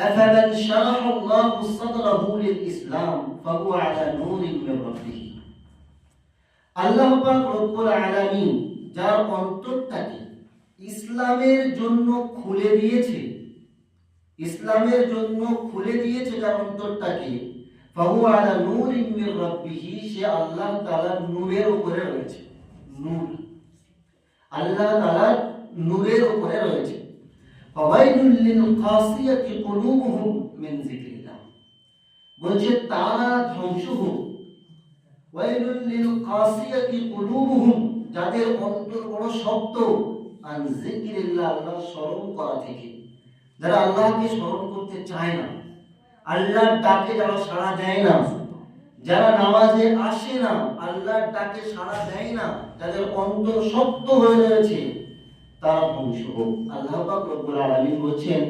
أفمن شرح الله صدره للإسلام فهو على نور من ربه আল্লাহ পাক রব্বুল আলামিন যার অন্তরটাকে ইসলামের জন্য খুলে দিয়েছে ইসলামের জন্য খুলে দিয়েছে যার অন্তরটাকে ফাহু আলা নূরিন মির রাব্বিহি সে আল্লাহ তাআলার নূরের উপরে রয়েছে নূর আল্লাহ তাআলার নূরের উপরে রয়েছে বলছে তারা ধ্বংস হোক যাদের অন্তর বড় শক্ত, আন যিকরিল্লাহ আল্লাহ স্মরণ করা থেকে। যারা আল্লাহকে স্মরণ করতে চায় না, আল্লাহর ডাকে যারা সাড়া দেয় না, যারা নামাজে আসে না, আল্লাহর ডাকে সাড়া দেয় না, যাদের অন্তর শক্ত হয়ে রয়েছে তারা ধ্বংস হোক। আল্লাহ রব্বুল আলামিন বলছেন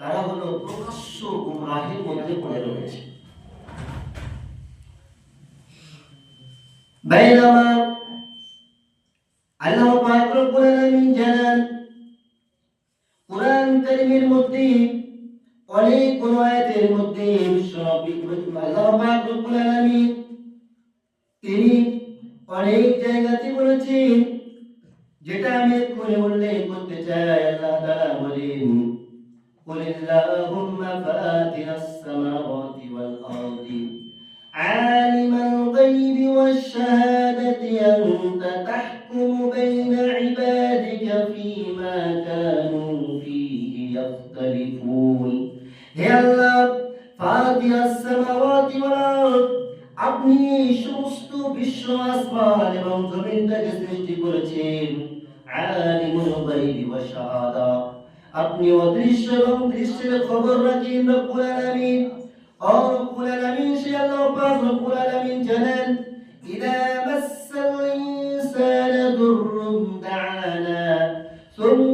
তারা হলো প্রকাশ্য গুমরাহের মধ্যে পড়ে রয়েছে। জানান, কোরআন কারীমের মধ্যে, অনেক কোন আয়াতের মধ্যে আল্লাহ পাক রব্বুল তিনি অনেক জায়গাতে বলেছেন যেটা আমি এক্ষুনি উল্লেখ করতে চাই আল্লাহ তাআলা বলেন قل اللهم فاتر السماوات আপনি এই সমস্ত বিশ্ব আসমান এবং জমিনটাকে সৃষ্টি করেছেন, আলিমুল গায়বি ওয়া শাহাদা। আপনি অদৃশ্য এবং দৃশ্যের খবর রাখেন রব্বুল আলামিন। ও রব্বুল আলামিন, সে আল্লাহ পাক রব্বুল আলামিন জানেন, ইদা মাসাল ইনসানা দুররুন দা'ানা ثم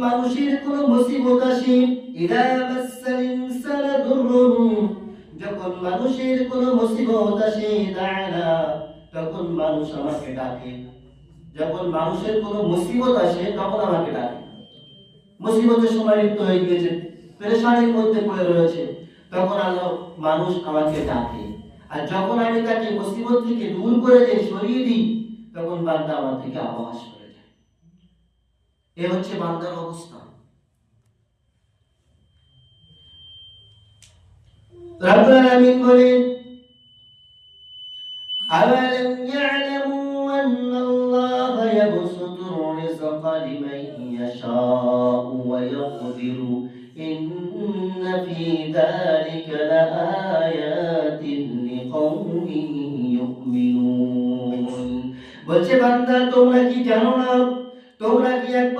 মানুষের কোনো মুসিবত আসে, ইদা মাসাল ইনসানা যখন মানুষের কোনো মুসিবত আসে, দাঁড়া, তখন মানুষ আমাকে ডাকে। যখন মানুষের কোনো মুসিবত আসে, তখন আমাকে ডাকে। মুসিবতের সময় লিপ্ত হয়ে গিয়েছে, পেরেশানির মধ্যে পড়ে রয়েছে। তখন আল্লাহ মানুষ আমাকে ডাকে। আর যখন আমি তাকে মুসিবত থেকে দূর করে দিই, সরিয়ে দিই, তখন বান্দা আমার থেকে যায় এ হচ্ছে বান্দার অবস্থা। রব্বুল আমিন বলেন আওয়ালাম ইয়ালামু আন্নাল্লাহা ইয়াবসুতুর রিজকা লিমান ইয়াশাউ ওয়া ইয়াকদিরু ইন্ন ফি যালিকা লাআয়াতিন লিকাওমিন ইউমিনুন বলছে বান্দা তোমরা কি জানো না? তোমরা কি একবার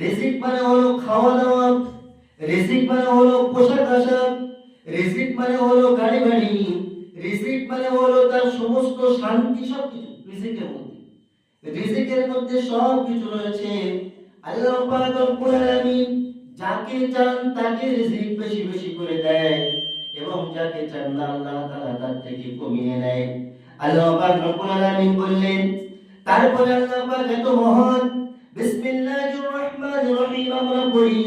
রিজিক মানে হলো খাওয়া দাওয়া রিজিক মানে হলো পোশাক আশাক, রিজিক মানে হলো গাড়ি বাড়ি রিজিক মানে হলো তার সমস্ত শান্তি সব কিছু রিজিকের মধ্যে। রিজিকের মধ্যে সব কিছু রয়েছে। আল্লাহ পাক রব্বুল আলামিন যাকে চান তাকে রিজিক বেশি বেশি করে দেয় এবং যাকে চান না আল্লাহ তাআলা তার থেকে কমিয়ে নেয়। আল্লাহ পাক রব্বুল আলামিন বললেন, তারপরে আল্লাহ পাক এত মহান বিসমিল্লাহির রহমানির রহিম আমরা পড়ি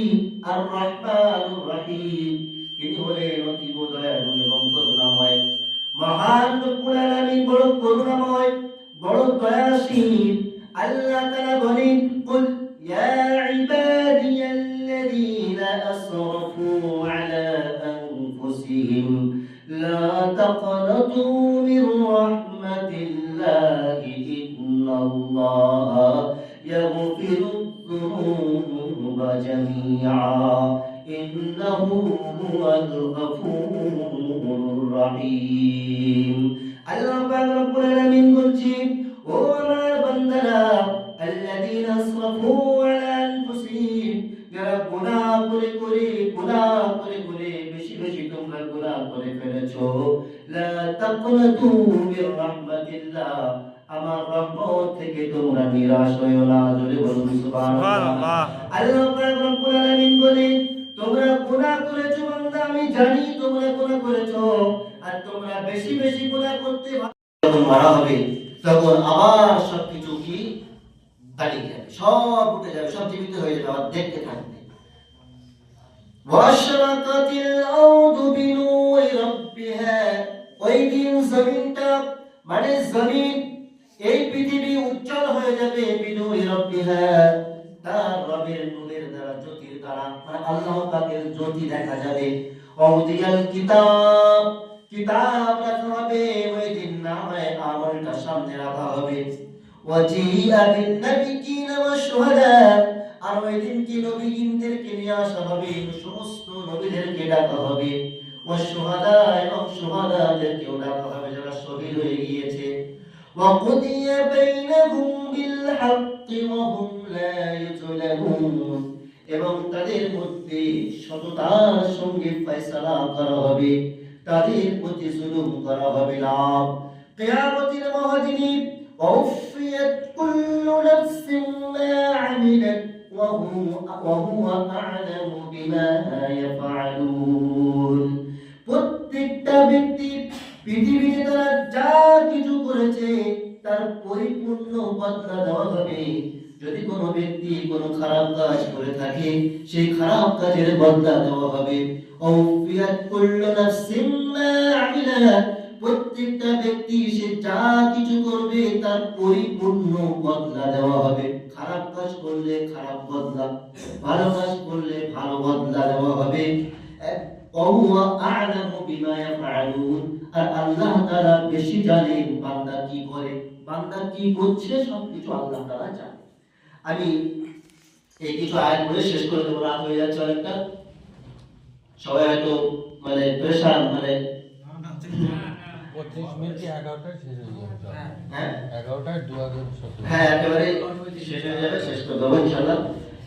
আর রহমানুর রহিম তিনি হলেন অতীব দয়ালু এবং করুণাময় মহান রব্বুল আলামিন বড় করুণাময় বড় দয়াশীল আল্লাহ তাআলা বলেন কুল ইয়া ইবাদিয়াল্লাযীনা আসরাফু আলা আনফুসিহিম লা তাকনাতু মির রাহমাতিল্লাহি يغفر الذنوب جميعا إنه هو الغفور الرحيم আল্লাহ পাক রব্বুল আলামিন বলছেন ও আমার বান্দারা আল্লাযীনা আসরাফু আলা যারা গুনাহ করে করে গুনাহ করে করে বেশি বেশি তোমরা গুনাহ করে ফেলেছো, লা তাকনাতু মির রাহমাতিল্লাহ। আমার রহমত থেকে তোমরা নিরাশ হইও না জোরে বলুন সুবহানাল্লাহ আল্লাহ পাক রব্বুল আলামিন বলেন তোমরা গুনাহ করেছো বান্দা আমি জানি তোমরা গুনাহ করেছো আর তোমরা বেশি বেশি গুনাহ করতে ভা- যখন মারা হবে তখন আবার সবকিছু কি দাঁড়িয়ে যাবে সব উঠে যাবে সব জীবিত হয়ে যাবে আবার দেখতে থাকবে واشرقت الارض بنور ربها ওই দিন জমিনটা মানে জমিন এই পৃথিবী উজ্জ্বল হয়ে যাবে রব্বিহা তার রবের নূরের দ্বারা জ্যোতির দ্বারা মানে আল্লাহ পাকের জ্যোতি দেখা যাবে। কিতাব কিতাব রাখা হবে ওই দিন নামে আমলটা সামনে রাখা হবে, যারা শহীদ হয়ে গিয়েছে। وقضي بينهم بالحق وهم لا يظلمون এবং তাদের মধ্যে সততার সঙ্গে ফয়সালা করা হবে তাদের প্রতি জুলুম করা হবে না কিয়ামতের মহাদিনে ووفيت كل نفس ما عملت وهو وهو أعلم بما يفعلون প্রত্যেকটা ব্যক্তি পৃথিবীতে তারা যা কিছু করেছে, তার পরিপূর্ণ বদলা দেওয়া হবে। যদি কোনো ব্যক্তি কোনো খারাপ কাজ করে থাকে, সেই খারাপ কাজের বদলা দেওয়া হবে। প্রত্যেকটা ব্যক্তি সে যা কিছু করবে, তার পরিপূর্ণ বদলা দেওয়া হবে। খারাপ কাজ করলে খারাপ বদলা, ভালো কাজ করলে ভালো বদলা দেওয়া হবে। আর আল্লাহ তাআলা বেশি জানেন বান্দা কি করে? বান্দা কি করছে সবকিছু আল্লাহ তাআলা জানে। আমি এই কিছু আয়াত বলে শেষ করে দেবো রাত হয়ে যাচ্ছে অনেকটা। সবাই হয়তো মানে প্রেশার মানে হ্যাঁ, হ্যাঁ।, হ্যাঁ শেষ হয়ে যাবে শেষ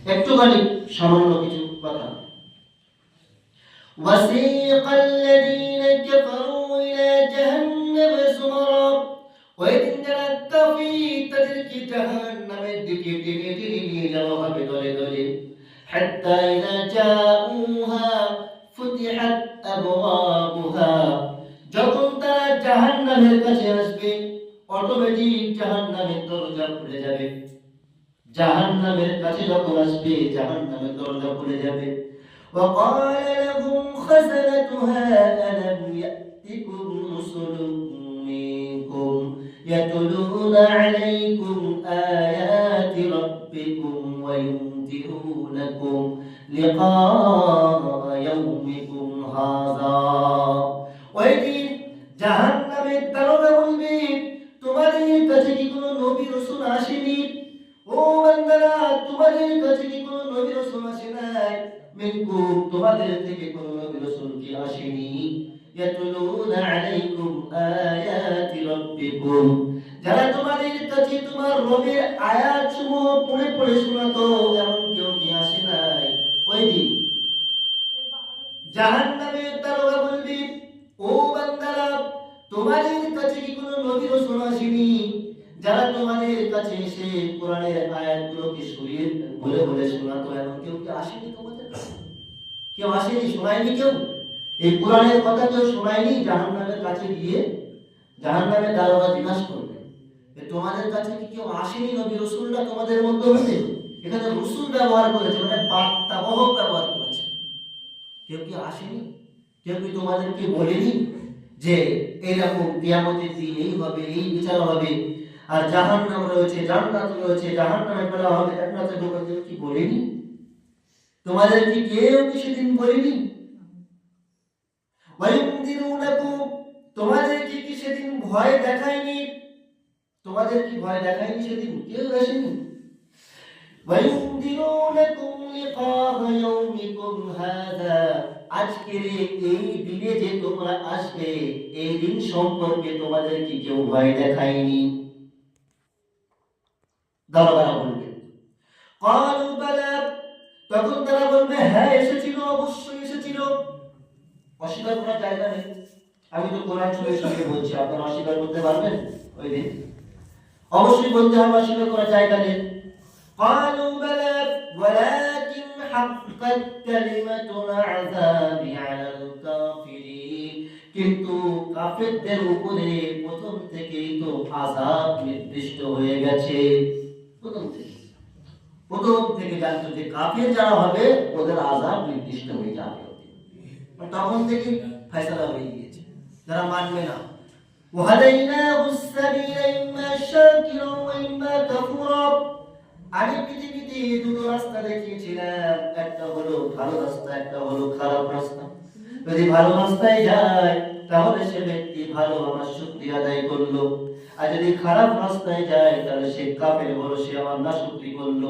একটুখানি সামান্য কিছু কথা। وسيق الذين كفروا إلى جهنم زمرا وإذ تلقفي تدرك جهنم الدكي টেনে টেনে নিয়ে যাওয়া হবে দলে দলে حتى إذا جاءوها فتحت أبوابها যখন তারা জাহান্নামের কাছে আসবে অটোমেটিক জাহান্নামের দরজা খুলে যাবে জাহান্নামের কাছে যখন আসবে জাহান্নামের দরজা খুলে যাবে وقال لهم خزنتها ألم يأتكم رسل منكم يتلون عليكم آيات ربكم وينذرونكم لقاء يومكم هذا ওইদিন জাহান্নামের তারকা বলবে তোমাদের কাছে কি কোনো নবী রসুল আসেনি ও বান্দারা তোমাদের কাছে কি মিনকুম তোমাদের থেকে কোনো নবী রসুল কি আসেনি? ইয়াতুলুনা আলাইকুম আয়াতি রাব্বিকুম যারা তোমাদের কাছে তোমার রবের আয়াত সমূহ পড়ে পড়ে শোনাতো, এমন কেউ কি আসে নাই? ওই দিন। জাহান্নামের ও বান্দারা, তোমাদের কাছে কি কোনো নবী আসেনি? যারা তোমাদের কাছে এসে কোরআনের আয়াতগুলোকে বলে বলে শোনাতো, এমন কেউ কি আসেনি তোমাদের কাছে কেউ আসেনি, শোনায়নি কেউ? এই কোরআনের কথা কেউ শোনায়নি? জাহান্নামের কাছে গিয়ে জাহান্নামের দারোগা জিজ্ঞাসা করবে তোমাদের কাছে কি কেউ আসেনি নবী রসুলরা তোমাদের মধ্যে হতে এখানে রসুল ব্যবহার করেছে মানে বার্তাবহক ব্যবহার করেছে। কেউ কি আসেনি? কেউ কি তোমাদেরকে বলেনি যে এইরকম কিয়ামতের দিন এই হবে, এই বিচার হবে? আর জাহান নাম রয়েছে, জান্নাত রয়েছে জাহান নামে ফেলা হবে জান্নাতে ঢোকাতে কি বলেনি? তোমাদের কি কেউ কি সেদিন বলেনি ওয়ায়ুনদিরুনাকুম তোমাদের কি কি সেদিন ভয় দেখায়নি তোমাদের কি ভয় দেখায়নি সেদিন কেউ আসেনি وينذرونكم لقاء يومكم هذا আজকের এই দিনে যে তোমরা আসবে এই দিন সম্পর্কে তোমাদের কি কেউ ভয় দেখায়নি দারোগারা বলবে قالوا بلى তখন তারা বলবে হ্যাঁ এসেছিল অবশ্যই এসেছিল অস্বীকার করার জায়গা নেই আমি তো কোরআন শুনে শুনে বলছি আপনারা অস্বীকার করতে পারবেন ওই দিন অবশ্যই বলতে হবে অস্বীকার করা জায়গা নেই قالوا بلى ولكن حقت كلمة العذاب على الكافرين কিন্তু কাফেরদের উপরে প্রথম থেকেই তো আযাব নির্দিষ্ট হয়ে গেছে প্রথম থেকে প্রথম থেকে জানতো যে কাফের যারা হবে ওদের আযাব নির্দিষ্ট হয়ে যাবে আর তখন থেকে ফয়সালা হয়ে গিয়েছে যারা মানবে না وهديناه السبيل إما شاكرا وإما كفورا আমি পৃথিবীতে দুটো রাস্তা দেখিয়েছিলাম একটা হলো ভালো রাস্তা একটা হলো খারাপ রাস্তা যদি ভালো রাস্তায় যায় তাহলে সে ব্যক্তি ভালো আমার শুক্তি আদায় করলো আর যদি খারাপ রাস্তায় যায় তাহলে সে কাপের হলো সে আমার না শুক্তি করলো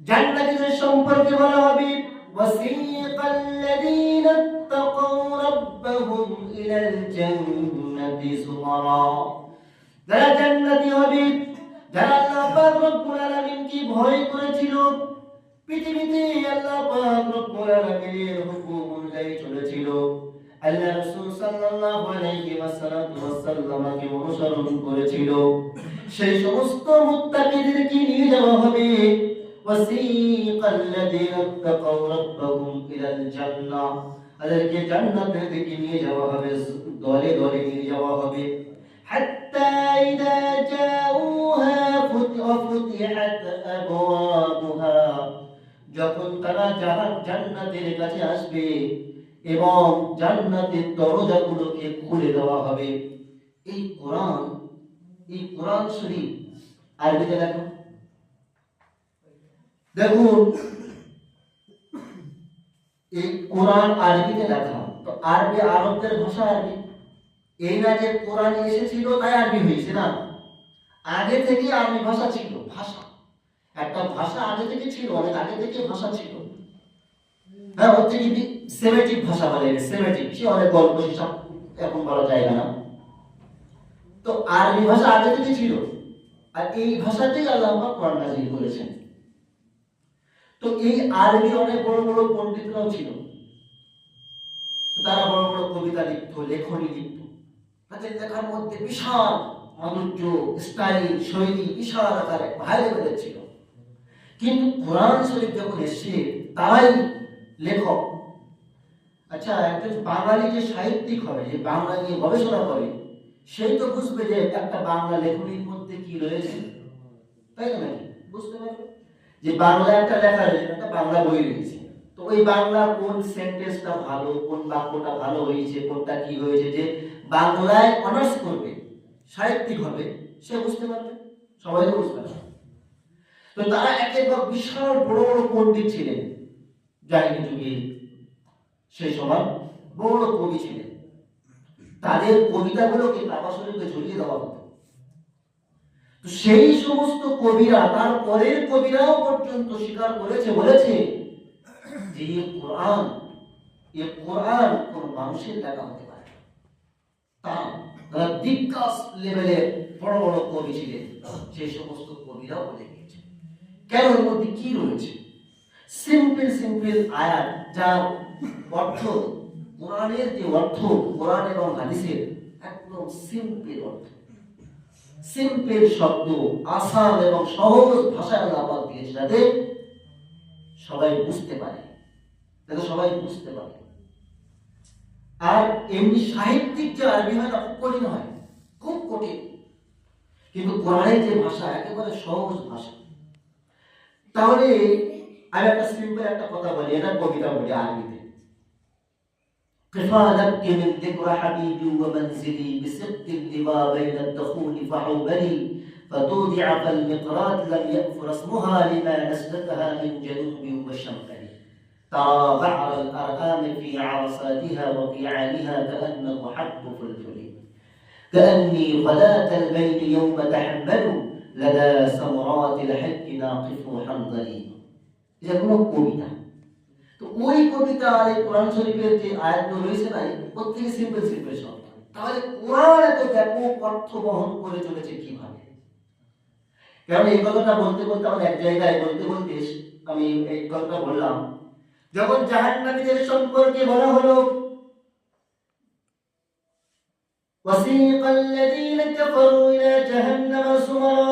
জান্নাতীদের সম্পর্কে বলা হবে وسيق الذين اتقوا ربهم إلى الجنة زمرا যারা জান্নাতি হবে যারা আল্লাহ পাক রব্বুল আলামিনকে ভয় করেছিল পৃথিবীতে আল্লাহ পাক রব্বুল আলামিনের হুকুম অনুযায়ী চলেছিল আল্লাহ রাসূল সাল্লাল্লাহু আলাইহি ওয়াসাল্লামকে অনুসরণ করেছিল সেই সমস্ত মুত্তাকিদেরকে নিয়ে যাওয়া হবে وسيق الذين اتقوا ربهم إلى الجنة তাদেরকে জান্নাতের দিকে নিয়ে যাওয়া হবে দলে দলে নিয়ে যাওয়া হবে حتى إذا جاءوها فت- وفتحت أبوابها যখন তারা জাহান জান্নাতের কাছে আসবে এবং জান্নাতের দরজাগুলোকে খুলে দেওয়া হবে এই কোরআন এই কোরআন শরীফ আরবিতে দেখো দেখুন, এই কোরআন আরবিতে লেখা। তো আরবি আরবদের ভাষা আরবি। এই না যে কোরআন এসেছিল, তাই আরবি হয়েছে না? আগে থেকে আরবি ভাষা ছিল, ভাষা। একটা ভাষা আগে থেকে ছিল, অনেক আগে থেকে ভাষা ছিল। হ্যাঁ হচ্ছে কি সেমেটিক ভাষা বলে সেমেটিক সে অনেক গল্প হিসাব এখন বলা যায় না। তো আরবি ভাষা আগে থেকে ছিল। আর এই ভাষাতেই আল্লাহ কোরআন নাজিল করেছেন। তো এই আরবি অনেক বড় বড় পণ্ডিতরাও ছিল। তারা বড় বড় কবিতা লিখত, লেখনী লিখত। তাদের লেখার মধ্যে বিশাল মাধুর্য স্টাইল, শৈলী, বিশাল আকারে হাই লেভেলের ছিল কিন্তু কোরআন শরীফ যখন এসছে তারাই লেখক আচ্ছা একজন বাঙালি যে সাহিত্যিক হবে যে বাংলা নিয়ে গবেষণা করে, সেই তো বুঝবে যে একটা বাংলা লেখনীর মধ্যে কি রয়েছে। তাই না বুঝতে পারবে যে বাংলা একটা লেখা রয়েছে একটা বাংলা বই রয়েছে। তো ওই বাংলা কোন সেন্টেন্সটা ভালো, কোন বাক্যটা ভালো হয়েছে, কোনটা কি হয়েছে, যে বাংলায় অনার্স করবে, সাহিত্যিক হবে, সে বুঝতে পারবে? সবাই তো বুঝতে পারবে। তো তারা একেবারে বিশাল বড় বড় পণ্ডিত ছিলেন। জাহিনী যুগে সেই সময় বড় বড় কবি ছিলেন। তাদের কবিতাগুলোকে কাবা শরীফে ঝুলিয়ে দেওয়া হতো। সেই সমস্ত কবিরা, তার পরের কবিরাও পর্যন্ত স্বীকার করেছে, বলেছে যে কোরআন, এ কোরআন কোন মানুষের লেখা হতে পারে। তারা তারা লেভেলের বড় বড় কবি ছিলেন সেই সমস্ত কবিরাও বলে গিয়েছে কেন এর মধ্যে কি রয়েছে? সিম্পল সিম্পল আয়াত, যার অর্থ, কোরআনের যে অর্থ, কোরআন এবং হাদিসের একদম সিম্পল অর্থ। সিম্পল শব্দ আসান এবং সহজ ভাষায় আল্লাহ পাক দিয়েছে যাতে সবাই বুঝতে পারে। যাতে সবাই বুঝতে পারে। আর এমনি সাহিত্যিক যে আরবি হয় না খুব কঠিন হয়। খুব কঠিন। কিন্তু কোরআনের যে ভাষা, একেবারে সহজ ভাষা। তাহলে আমি একটা সিম্পল একটা কথা বলি, এটা কবিতা বলি আরবিতে قفا نبكي من ذكر حبيبي ومنزلي بصدق لما بين الدخول فحوبلي فتودع فالمقرات لم يأفر اسمها لما نسلتها من جنوب وشرق ترى بعر الأرقام في عرصاتها وقيعانها كأن حب فلفل كأني غلاة البين يوم تحمل لدى سمرات الحج ناقف حنظلي. إذا كنت তো ওই কবিতা আর এই কোরআন শরীফের যে আয়াতগুলো রয়েছে না প্রত্যেকে সিম্পল সিম্পল শব্দ তাহলে কোরআন এত ব্যাপক অর্থ বহন করে চলেছে কিভাবে কারণ এই কথাটা বলতে বলতে আমার এক জায়গায় বলতে বলতে আমি এই কথাটা বললাম যখন জাহান্নামীদের সম্পর্কে বলা হলো وسيق الذين كفروا إلى جهنم زمرا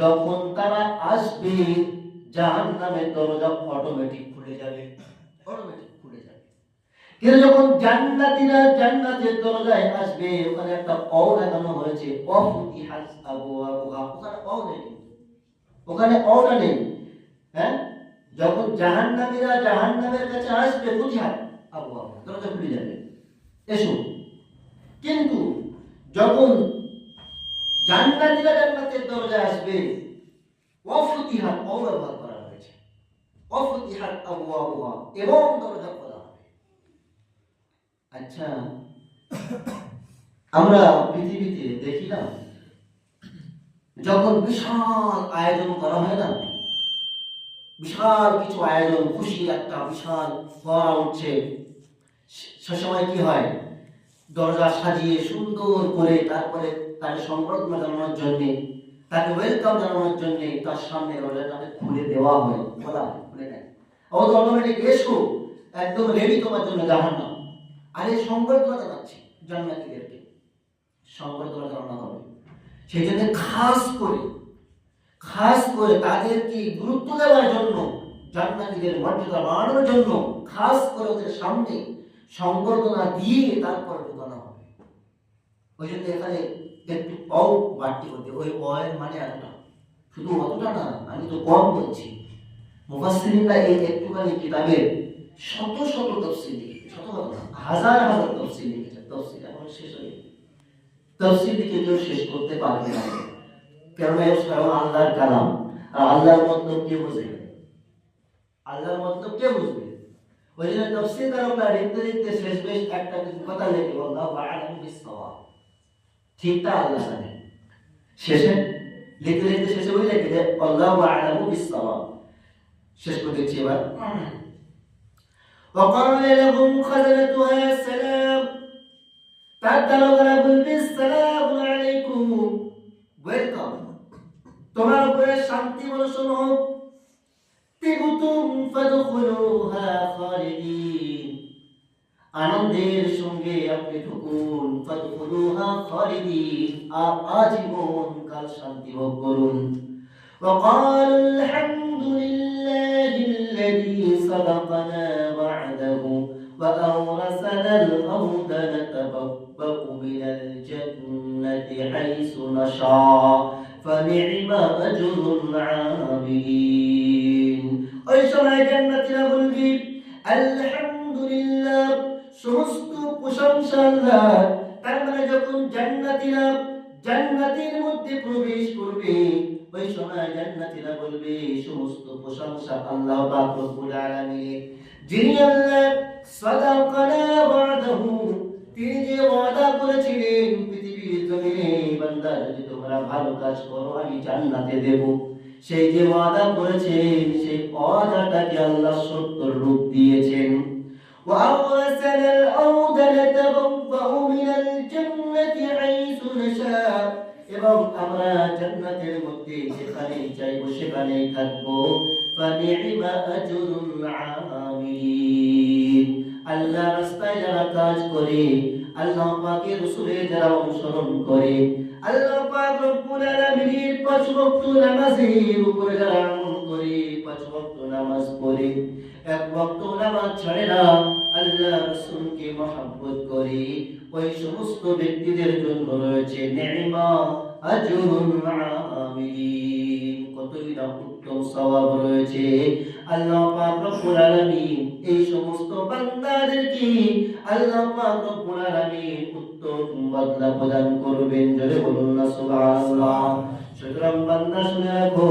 যখন তারা আসবে, জাহান্নামের দরজা অটোমেটিক খুলে যাবে। অটোমেটিক খুলে যাবে। কিন্তু যখন জান্নাতীরা জান্নাতের দরজায় আসবে, ওখানে একটা অ লাগানো হয়েছে অফুতিহাস আবওয়াবুহা। ওখানে অ নেই। ওখানে অটা নেই। হ্যাঁ? যখন জাহান্নামীরা জাহান্নামের কাছে আসবে, ফুতিহাত আবওয়াবুহা, দরজা খুলে যাবে। এসো। কিন্তু যখন জান্নাতীরা জান্নাতের দরজায় আসবে। অফুতিহাত অ ব্যবহার করা হয়েছে। অফুতিহাত আবওয়াবুহা এবং দরজা খোলা হবে। আচ্ছা আমরা পৃথিবীতে দেখি না যখন বিশাল আয়োজন করা হয় না, বিশাল কিছু আয়োজন, খুশি একটা বিশাল করা উঠছে। সে- সে সময় কি হয়? দরজা সাজিয়ে সুন্দর করে তারপরে তাকে সম্বর্ধনা জানানোর জন্য, তাকে ওয়েলকাম জানানোর জন্য তার সামনে দরজাটাকে খুলে দেওয়া হয়। খোলা খুলে দেয়। ও তো অটোমেটিক এসো, একদম রেডি তোমার জন্য জাহান্নাম। আরে সংবর্ধনা জানাচ্ছে জান্নাতীদেরকে সংবর্ধনা জানানো হবে। সেই জন্য খাস করে খাস করে তাদেরকে গুরুত্ব দেওয়ার জন্য জান্নাতীদের মর্যাদা বাড়ানোর জন্য খাস করে ওদের সামনে সংবর্ধনা দিয়ে তারপর ঢুকানো হবে। ওই জন্য এখানে একটু অ বাড়তি করতে ওই অয়ের মানে এতটা। শুধু অতটা না, আমি তো কম বলছি। মুফাসসিরিনরা এই একটুখানি কিতাবের শত শত তফসিল শত হাজার হাজার তফসিল লিখেছে, তফসিল এখন শেষ হয়ে। তফসিল লিখে কেউ শেষ করতে পারবে না। কেননা এর আল্লাহর কালাম। আর আল্লাহর মতলব কে বুঝবে? আল্লাহর মতলব কে বুঝবে? ওই জন্য তফসিল কারণটা লিখতে লিখতে শেষ বেশ একটা কিছু কথা লিখে বললাম আলাম বিসওয়াব ঠিকটা আল্লাহ জানে শেষে লিখতে লিখতে শেষে ওই লিখে যে আল্লাহ আলামু বিসওয়াব শেষ করে দিচ্ছি এবার وقال لهم خزنتها السلام তার দারোগারা বলবে সালাম আলাইকুম ওয়েলকাম তোমার উপরে শান্তি বর্ষণ হোক তিবুতুম ফাদখুলুহা খালিদিন আনন্দের সঙ্গে আপনি ঢুকুন ফাদখুলুহা খালিদিন আর আজীবন কাল শান্তি ভোগ করুন وقال الحمد لله الذي صدقنا وعده وأورثنا الأرض نتبوأ من الجنة حيث نشاء فنعم أجر العاملين ওই সময় জান্নাতীরা বলবি জান্নাতীরা বলবে সমস্ত প্রশংসা আল্লাহ পাক রব্বুল আলামিনের যিনি আল্লাহ সাদাকানা ওয়াদাহু তিনি যে ওয়াদা করেছিলেন পৃথিবীর জমিনে বান্দা যদি তোমরা ভালো কাজ করো আমি জান্নাতে দেব সেই যে ওয়াদা করেছেন সেই ওয়াদাটাকে আল্লাহ সত্য রূপ দিয়েছেন وأورثنا الأرض نتبوأ من الجنة حيث نشاء এবং আমরা জান্নাতের মধ্যে যেখানে চাইব সেখানেই থাকব। আল্লাহ রাস্তায় যারা কাজ করে, আল্লাহ রাসূলের যারা অনুসরণ করে, আল্লাহ পাক রব্বুল আলামিনের পাঁচ ওয়াক্ত নামাজের উপরে যারা আমল করে, পাঁচ ওয়াক্ত নামাজ পড়ে এক ওয়াক্ত নামাজ ছাড়ে না, আল্লাহ রাসূলকে মহব্বত করে। ওই সমস্ত ব্যক্তিদের জন্য রয়েছে নেইমা আজরুল আমিলিন কতই না উত্তম উত্তম সওয়াব রয়েছে। আল্লাহ পাক রব্বুল আলামিন এই সমস্ত প্রদান করবেন। বলুন না সুতরাং বান্দা শুনে রাখো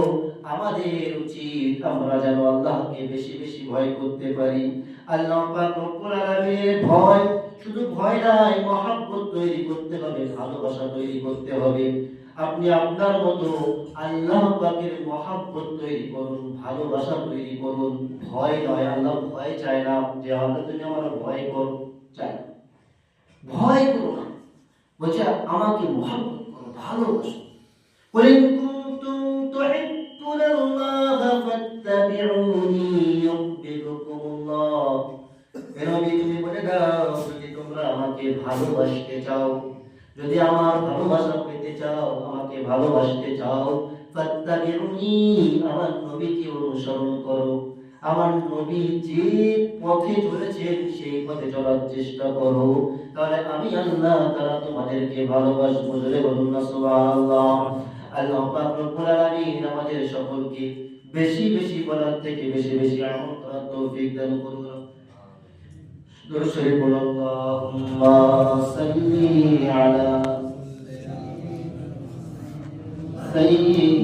আমাদের উচিত আমরা যেন আল্লাহকে বেশি বেশি ভয় করতে পারি। আল্লাহ পাক রব্বুল আলামিনের ভয় শুধু ভয় নয় মহাব্বত তৈরি করতে হবে, ভালোবাসা তৈরি করতে হবে। আপনি আপনার মতো আল্লাহ পাকের মহাব্বত তৈরি করুন, ভালোবাসা তৈরি করুন। ভয় নয়, আল্লাহ ভয় চায় না। যে আল্লাহ তুমি আমার ভয় করো না। ভয় করো না। বলছে, আমাকে মহাব্বত করো, ভালোবাসো। قل ইত্তাবিউনি তুমি যদি তোমরা আমাকে ভালোবাসতে চাও, যদি আমার ভালোবাসা পেতে চাও, আমাকে ভালোবাসতে চাও, ফাত্তাবিউনি, আমার নবীকে অনুসরণ করো। আমার নবী যে পথে চলেছেন, সেই পথে চলার চেষ্টা করো। তাহলে আমি আল্লাহ তারা তোমাদেরকে ভালোবাসবো, জোরে বলুন না সুবহানাল্লাহ। আল্লাহ পাক আমাদের সকলকে বেশি বেশি বলার থেকে বেশি বেশি আমল করার তৌফিক দান করুন দর্শক বল আল্লাহুম্মা সাল্লি আলা সাইয়্যিদ